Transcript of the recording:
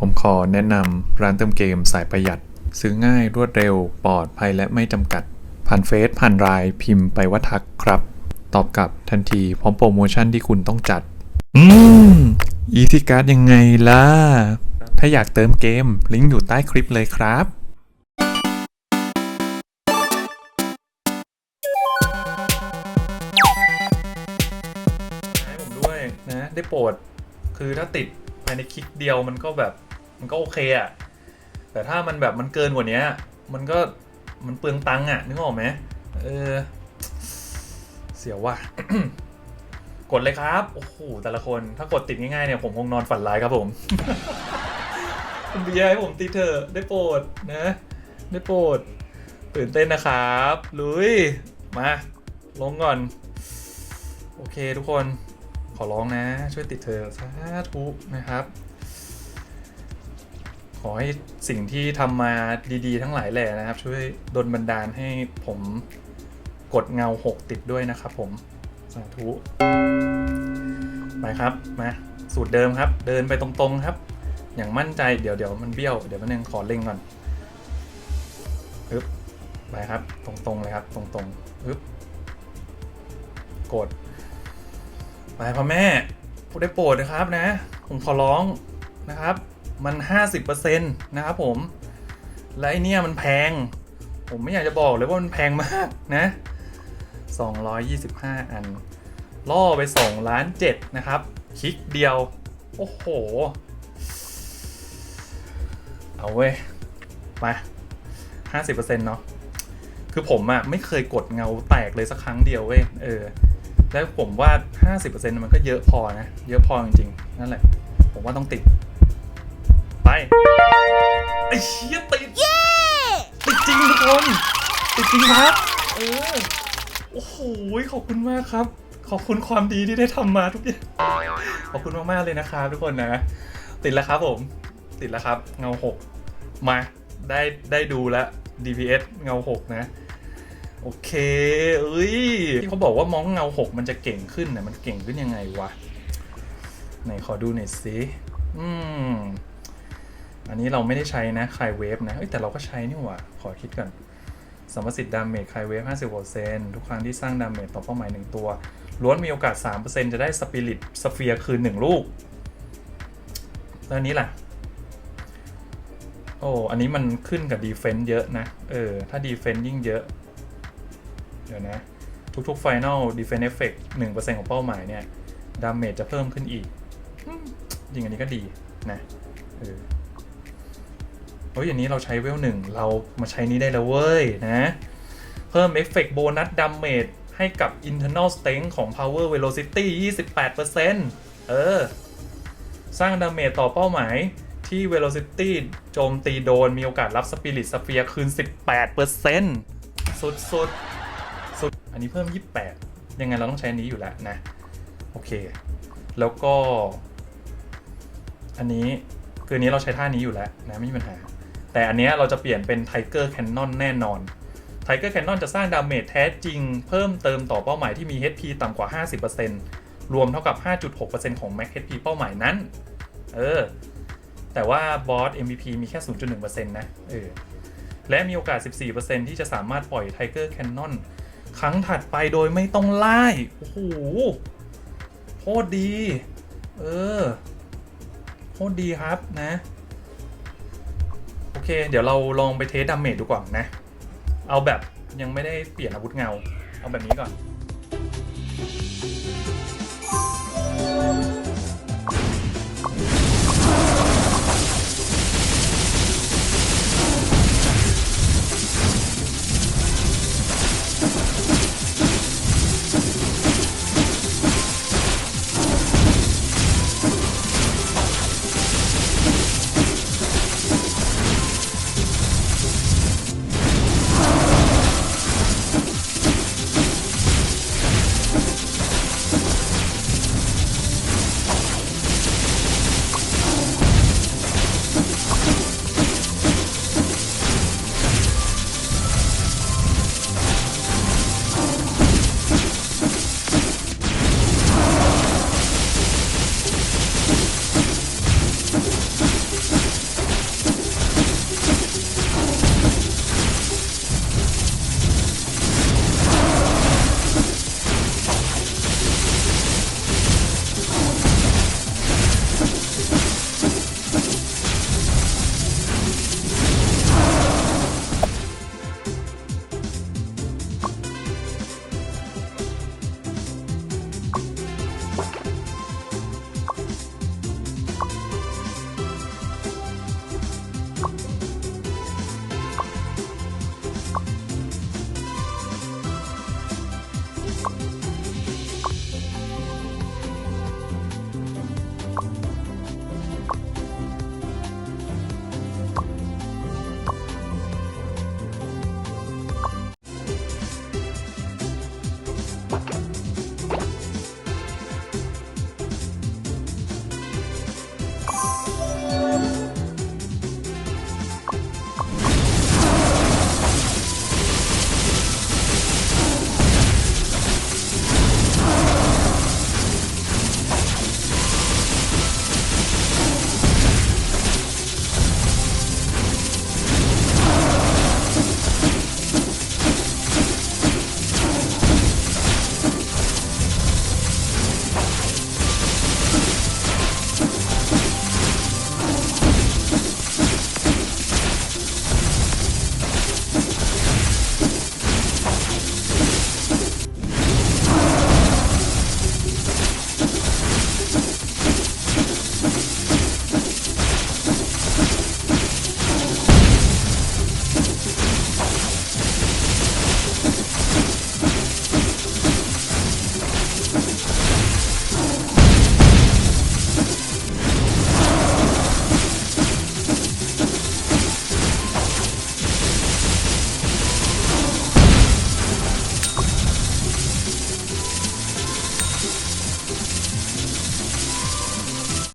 ผมขอแนะนำร้านเติมเกมสายประหยัด ซื้อง่ายรวดเร็วปลอดภัยและไม่จำกัด ผ่านเฟซผ่านไลน์พิมพ์ไปว่าทักครับ ตอบกลับทันทีพร้อมโปรโมชั่นที่คุณต้องจัด อืมอีซี่การ์ดยังไงล่ะ ถ้าอยากเติมเกม ลิงก์อยู่ใต้คลิปเลยครับให้ผมด้วยนะ ได้โปรด คือถ้าติดภายในคลิกเดียวมันก็แบบ มันก็โอเคอะแต่ถ้ามันแบบมันเกินกว่านี้มันก็มันเปลืองตังค์อะนึกออกไหมเออ เสียวว่ะกดเลยครับ โอ้โห แต่ละคน ถ้ากดติดง่ายๆเนี่ย ผมคงนอนฝันร้ายครับผม คุณเบียร์ให้ผมติดเถอะ ได้โปรดนะ ได้โปรด ตื่นเต้นนะครับ ลุย มา ลงก่อน โอเคทุกคน ขอร้องนะ ช่วยติดเธอสาธุนะครับ ขอให้สิ่งที่ทำมาดีๆ ทั้งหลายแหล่นะครับ ช่วยดลบันดาลให้ผมกดเงา 6 ติดด้วยนะครับผม สาธุไปครับมาสูตรเดิมครับ เดินไปตรงๆครับ อย่างมั่นใจเดี๋ยวเดี๋ยวมันเบี้ยว เดี๋ยวมันนึงขอเล่งก่อนปึ๊บไปครับ ตรงๆเลยครับ ตรงๆปึ๊บกดไปพ่อแม่ได้โปรดนะครับนะ ผมขอร้องนะครับ มัน 50%นะครับผม และไอเนี่ยมันแพง ผมไม่อยากจะบอกเลยว่ามันแพงมากนะ 225 อัน ล่อไป2ล้าน7นะครับ คลิกเดียว โอ้โห เอาเว้ย มา 50%เนาะคือผมอะไม่เคยกดเงาแตกเลยสักครั้งเดียวเว้ย เออ แล้วผมว่า 50%มันก็เยอะพอนะ เยอะพอจริงๆ นั่นแหละ ผมว่าต้องติด ไปไอ้เชี่ยติดติดจริงทุกคนติดจริงครับเออโอ้โหขอบคุณมากครับ ขอบคุณความดีที่ได้ทำมาทุกอย่างขอบคุณมากๆเลยนะครับทุกคนนะ ติดแล้วครับผม ติดแล้วครับ เงาหกมาได้ได้ดูแล้ว DPS เงาหกนะโอเคเอ้ยที่เขาบอกว่ามองเงาหกมันจะเก่งขึ้นนะมันเก่งขึ้นยังไงวะไหนขอดูหน่อยสิอืม อันนี้เราไม่ได้ใช้นะคายเวฟนะแต่เราก็ใช้นี่หว่า ขอคิดก่อนสมมติสิทธิ์ดาเมจคายเวฟ50%ทุกครั้งที่สร้างดาเมจต่อเป้าหมาย 1 ตัว ล้วนมีโอกาส 3%จะได้สปิริตสเฟียร์คืน 1 ลูก แล้วนี้ล่ะ โอ้ อันนี้มันขึ้นกับดีเฟนต์เยอะนะ เออ ถ้าดีเฟนต์ยิ่งเยอะ เดี๋ยวนะ ทุกๆ Final Defense Effect 1%ของเป้าหมายเนี่ย ดาเมจจะเพิ่มขึ้นอีก จริงอันนี้ก็ดีนะ เออ ฮ้ยอย่างนี้เราใช้เวลหนึ่งเรามาใช้นี้ได้แล้วเว้ยนะ เพิ่มเอฟเฟกต์โบนัสดาเมจให้กับ internal strength ของ power velocity 28%เออ สร้างดาเมจต่อเป้าหมายที่ velocity โจมตีโดนมีโอกาสรับ spirit sphere คืน 18%สุดสุดสุด อันนี้เพิ่ม 28 ยังไงเราต้องใช้นี้อยู่แล้วนะ โอเค แล้วก็ อันนี้ คือนี้เราใช้ท่านี้อยู่แล้วนะ ไม่มีปัญหา แต่อันเนี้ยเราจะเปลี่ยนเป็น Tiger Cannon แน่นอน Tiger Cannon จะสร้างดาเมจแท้จริง เพิ่มเติมต่อเป้าหมายที่มี HP ต่ำกว่า 50%รวมเท่ากับ 5.6%ของ Max HP เป้าหมายนั้น เออ แต่ว่าบอส MVP มีแค่ 0.1%นะ เออ และมีโอกาส 14%ที่จะสามารถปล่อย Tiger Cannon ครั้งถัดไปโดยไม่ต้องไล่โอ้โหโคตรดี เออโคตรดีครับนะ เคเดี๋ยวเราลองไปเทสดาเมจดูก่อนนะ เอาแบบยังไม่ได้เปลี่ยนอาวุธเงา เอาแบบนี้ก่อน